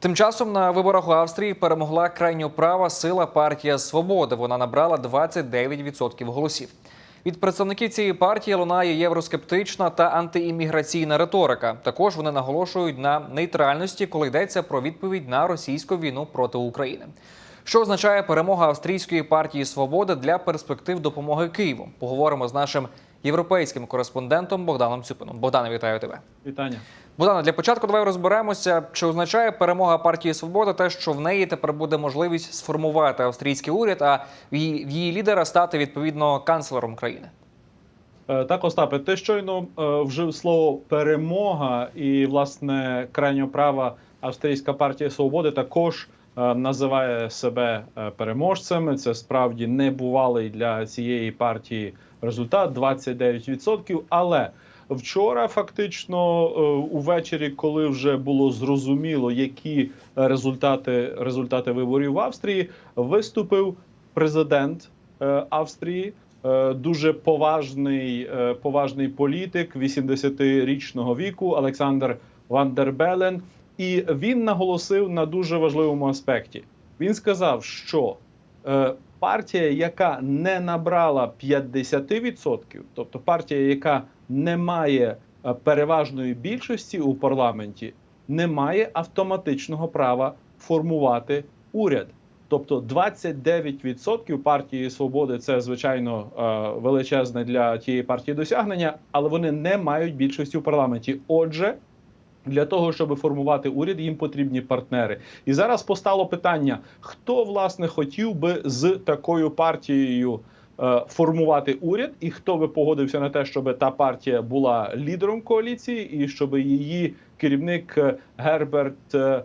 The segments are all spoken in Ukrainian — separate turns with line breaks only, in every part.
Тим часом на виборах у Австрії перемогла крайньо права сила партія Свобода. Вона набрала 29% голосів. Від представників цієї партії лунає євроскептична та антиімміграційна риторика. Також вони наголошують на нейтральності, коли йдеться про відповідь на російську війну проти України. Що означає перемога австрійської партії Свобода для перспектив допомоги Києву? Поговоримо з нашим європейським кореспондентом Богданом Цюпином. Богдане, вітаю тебе.
Вітання.
Богдане, для початку давай розберемося, чи означає перемога партії Свобода те, що в неї тепер буде можливість сформувати австрійський уряд, а в її, лідера стати відповідно канцлером країни.
Е, Так, Остапе, ти щойно е, вжив слово перемога, і власне крайньо права австрійська партія свободи також називає себе е, переможцем. Це справді небувалий для цієї партії результат 29%. Але вчора, фактично, е, увечері, коли вже було зрозуміло, які результати, результати виборів в Австрії, виступив президент е, Австрії. Е, Дуже поважний, е, поважний політик 80-річного віку Олександр Ван дер Белен, і він наголосив на дуже важливому аспекті. Він сказав, що е, партія, яка не набрала 50%, тобто партія, яка не має е, переважної більшості у парламенті, не має автоматичного права формувати уряд. Тобто 29% партії свободи це звичайно е, величезне для тієї партії досягнення, але вони не мають більшості у парламенті. Отже, для того, щоб формувати уряд, їм потрібні партнери. І зараз постало питання: хто власне хотів би з такою партією е, формувати уряд, і хто би погодився на те, щоб та партія була лідером коаліції, і щоб її керівник е, Герберт е,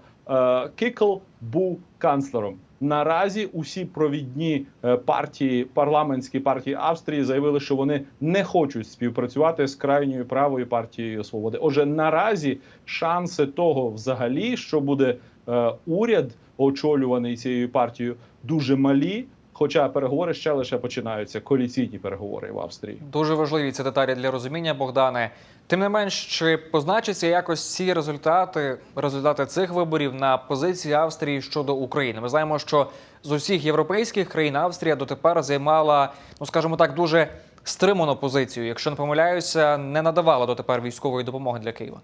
Кікл був канцлером. Наразі усі провідні е, партії, парламентські партії Австрії заявили, що вони не хочуть співпрацювати з крайньою правою партією свободи. Отже, наразі шанси того, взагалі, що буде е, уряд очолюваний цією партією, дуже малі. Хоча переговори ще лише починаються, коаліційні переговори в Австрії.
Дуже важливі ці деталі для розуміння, Богдане. Тим не менш, чи позначаться якось ці результати, результати цих виборів на позиції Австрії щодо України? Ми знаємо, що з усіх європейських країн Австрія дотепер займала, ну скажімо так, дуже стриману позицію. Якщо не помиляюся, не надавала дотепер військової допомоги для Києва.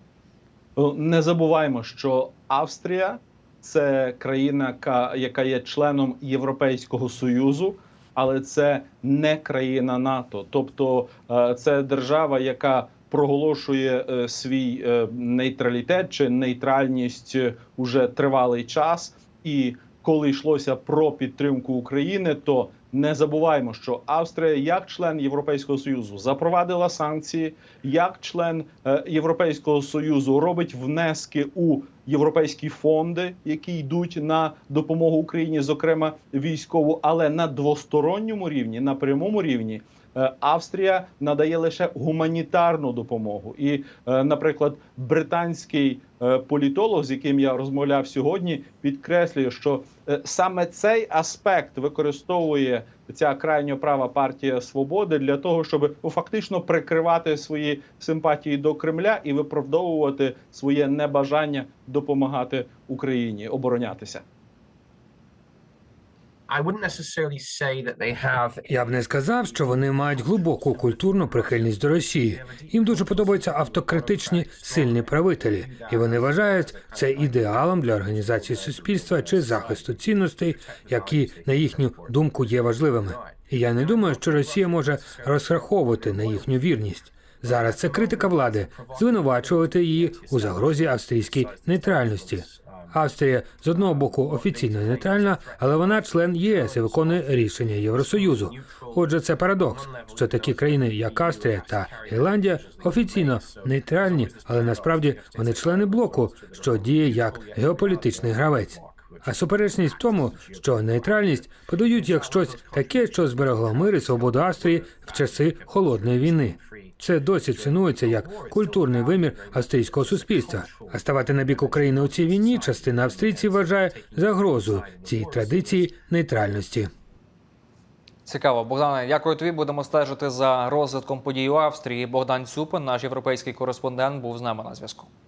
Ну, Не забуваємо, що Австрія це країна, яка- є членом Європейського союзу, але це не країна НАТО. Тобто е, це держава, яка проголошує е, свій е, нейтралітет чи нейтральність уже тривалий час. І коли йшлося про підтримку України, то не забуваємо, що Австрія, як член Європейського союзу, запровадила санкції, як член е, Європейського союзу робить внески у європейські фонди, які йдуть на допомогу Україні, зокрема військову, але на двосторонньому рівні, на прямому рівні. Е, Австрія надає лише гуманітарну допомогу, і, е, наприклад, британський е, політолог, з яким я розмовляв сьогодні, підкреслює, що саме цей аспект використовує ця крайньо права партія свободи для того, щоб ну, фактично прикривати свої симпатії до Кремля і виправдовувати своє небажання допомагати Україні оборонятися.
Я б не сказав, що вони мають глибоку культурну прихильність до Росії. Їм дуже подобаються автокритичні сильні правителі, і вони вважають це ідеалом для організації суспільства чи захисту цінностей, які на їхню думку є важливими. І я не думаю, що Росія може розраховувати на їхню вірність. Зараз це критика влади, звинувачувати її у загрозі австрійській нейтральності. Австрія з одного боку офіційно нейтральна, але вона член ЄС і виконує рішення Євросоюзу. Отже, це парадокс, що такі країни, як Австрія та Ірландія, офіційно нейтральні, але насправді вони члени блоку, що діє як геополітичний гравець. А суперечність в тому, що нейтральність подають як щось таке, що зберегло мир і свободу Австрії в часи холодної війни. Це досі цінується як культурний вимір австрійського суспільства. А ставати на бік України у цій війні частина австрійців вважає загрозою цій традиції нейтральності.
Цікаво, Богдане. Дякую тобі. Будемо стежити за розвитком подій у Австрії. Богдан Цюпин, наш європейський кореспондент, був з нами на зв'язку.